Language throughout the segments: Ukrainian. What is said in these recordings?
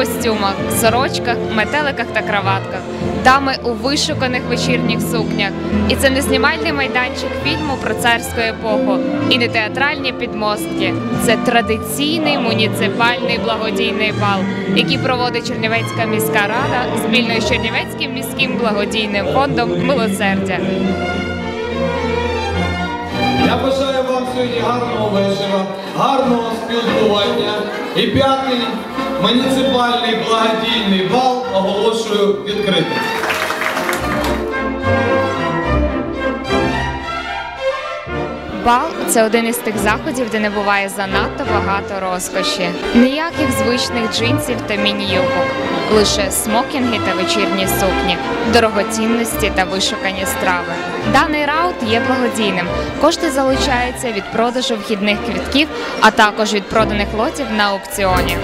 костюмах, сорочках, метеликах та краватках, дами у вишуканих вечірніх сукнях. І це не знімальний майданчик фільму про царську епоху і не театральні підмостки. Це традиційний муніципальний благодійний бал, який проводить Чернівецька міська рада спільно з Чернівецьким міським благодійним фондом Милосердя. Я бажаю вам сьогодні гарного вечора, гарного спілкування. І п'ятий муніципальний благодійний бал оголошую відкритим. Бал це один із тих заходів, де не буває занадто багато розкоші. Ніяких звичних джинсів та міні-юбок, лише смокінги та вечірні сукні, дорогоцінності та вишукані страви. Даний раут є благодійним. Кошти залучаються від продажу вхідних квітків, а також від проданих лотів на аукціоні.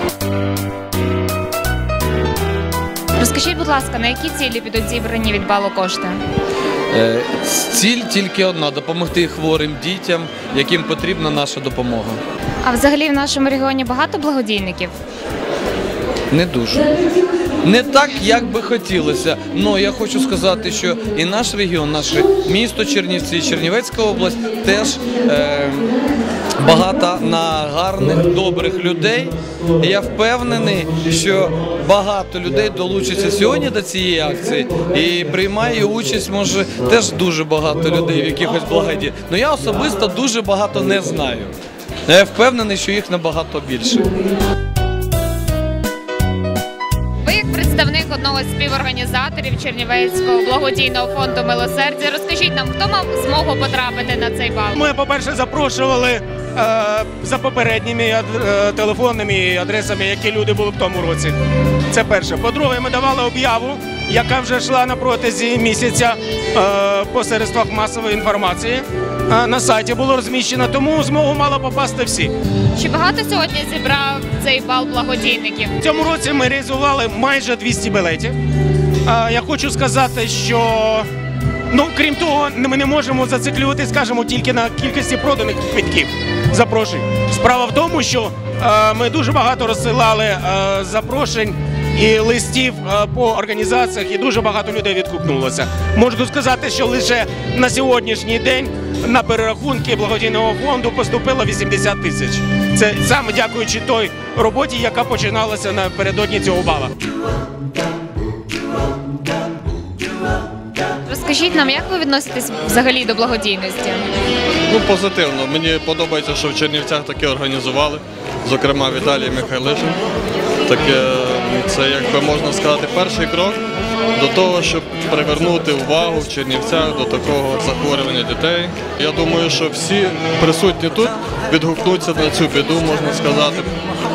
Розкажіть, будь ласка, на які цілі підуть зібрані від балу кошти? Е, Ціль тільки одна допомогти хворим дітям, яким потрібна наша допомога. А взагалі в нашому регіоні багато благодійників. Не дуже. Не так, як би хотілося. але я хочу сказати, що і наш регіон, наше місто Чернівці, Чернівецька область теж е, багата на гарних, добрих людей. І я впевнений, що багато людей долучиться сьогодні до цієї акції і приймає участь, може, теж дуже багато людей в якихось благоді. Ну я особисто дуже багато не знаю. Я впевнений, що їх набагато більше. Одного з співорганізаторів Чернівецького благодійного фонду Милосердя, розкажіть нам, хто мав змогу потрапити на цей бал? Ми, по-перше, запрошували е, за попередніми е, телефонними адресами, які люди були в тому році. Це перше. По-друге, ми давали об'яву, яка вже йшла на протязі місяця е, по средствах масової інформації. Е, на сайті було розміщено, тому змогу мало попасти всі. Чи багато сьогодні зібрав цей бал благодійників? В цьому році ми реалізували майже 200 білетів. Я хочу сказати, що ну крім того, ми не можемо зациклювати, скажімо, тільки на кількості проданих квитків. Запрошень. Справа в тому, що е, ми дуже багато розсилали е, запрошень. І листів е, по організаціях, і дуже багато людей відгукнулося. Можу сказати, що лише на сьогоднішній день на перерахунки благодійного фонду поступило 80 тисяч. Це саме дякуючи той роботі, яка починалася напередодні цього бала. Розкажіть нам, як ви відноситесь взагалі до благодійності? Ну, позитивно. Мені подобається, що в Чернівцях таке організували, зокрема Віталій Михайлишин. Таке, це, якби можна сказати, перший крок до того, щоб привернути увагу в Чернівцях до такого захворювання дітей. Я думаю, що всі присутні тут відгукнуться на цю біду, можна сказати.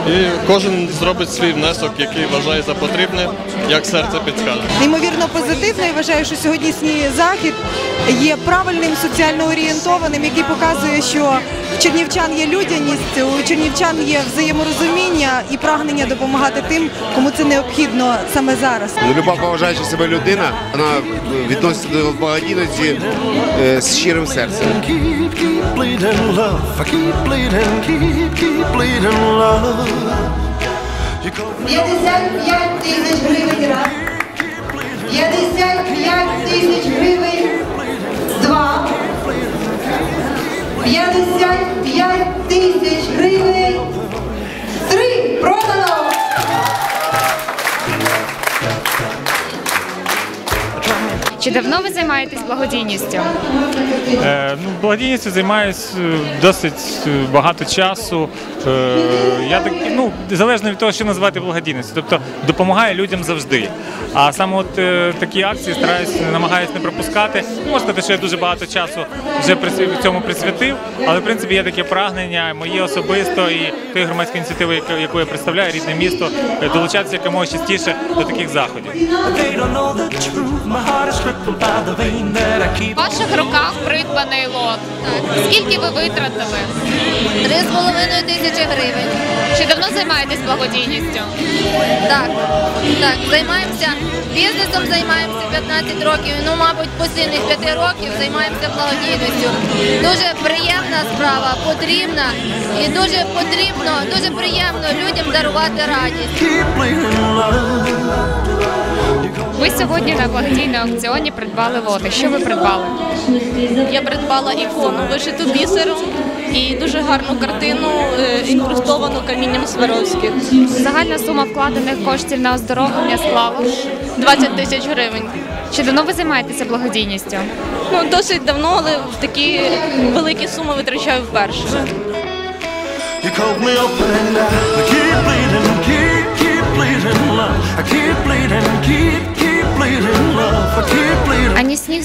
І кожен зробить свій внесок, який вважає за потрібне, як серце підскаже. неймовірно позитивно і вважаю, що сьогоднішній захід є правильним, соціально орієнтованим, який показує, що в чернівчан є людяність, у чернівчан є взаєморозуміння і прагнення допомагати тим, кому це необхідно саме зараз. Люба поважаюча себе людина, вона відноситься до благодійності е, з щирим серцем. Bleeding love. You call 55 тисяч гривень раз. 55 тисяч гривень два. 55 тисяч гривень три. Продано! Чи давно ви займаєтесь благодійністю? Е, ну, благодійністю займаюся досить е, багато часу. Е, я так, ну, залежно від того, що називати благодійністю. Тобто допомагаю людям завжди. А саме от е, такі акції стараюся, намагаюся не пропускати. Можна сказати, що я дуже багато часу вже присвя- цьому присвятив, але в принципі є таке прагнення моє особисто і тої громадської ініціативи, яку- я представляю, рідне місто, е, долучатися якомога частіше до таких заходів. В ваших руках придбаний лот. Скільки ви витратили? Три з половиною тисячі гривень. Чи давно займаєтесь благодійністю? Так, так, займаємося бізнесом, займаємося 15 років. Ну, мабуть, постійних 5 років займаємося благодійністю. Дуже приємна справа, потрібна і дуже потрібно, дуже приємно людям дарувати радість. Ви сьогодні на благодійному аукціоні придбали лоти. Що ви придбали? Я придбала ікону вишиту бісером і дуже гарну картину, е, інкрустовану камінням Сваровських. Загальна сума вкладених коштів на оздоровлення склала. 20 тисяч гривень. Чи давно ви займаєтеся благодійністю? Ну досить давно, але в такі великі суми витрачаю вперше. You called me up and I keep bleeding, keep, keep bleeding love. I keep bleeding, keep,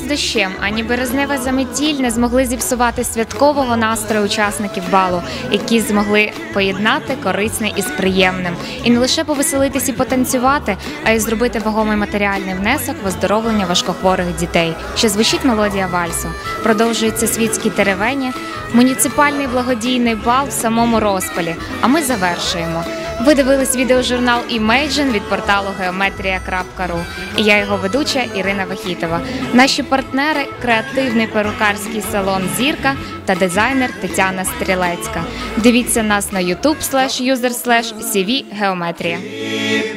дощем, ані березнева заметіль не змогли зіпсувати святкового настрою учасників балу, які змогли поєднати корисне із приємним. І не лише повеселитись і потанцювати, а й зробити вагомий матеріальний внесок в оздоровлення важкохворих дітей. Що звучить мелодія вальсу. Продовжується світські теревені, муніципальний благодійний бал в самому розпалі. А ми завершуємо. Ви дивились відеожурнал Imagine від порталу geometria.ru. Я його ведуча Ірина Вахітова. Наші партнери креативний перукарський салон Зірка та дизайнер Тетяна Стрілецька. Дивіться нас на YouTube slash CV Geometria.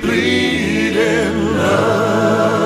Bleeding love.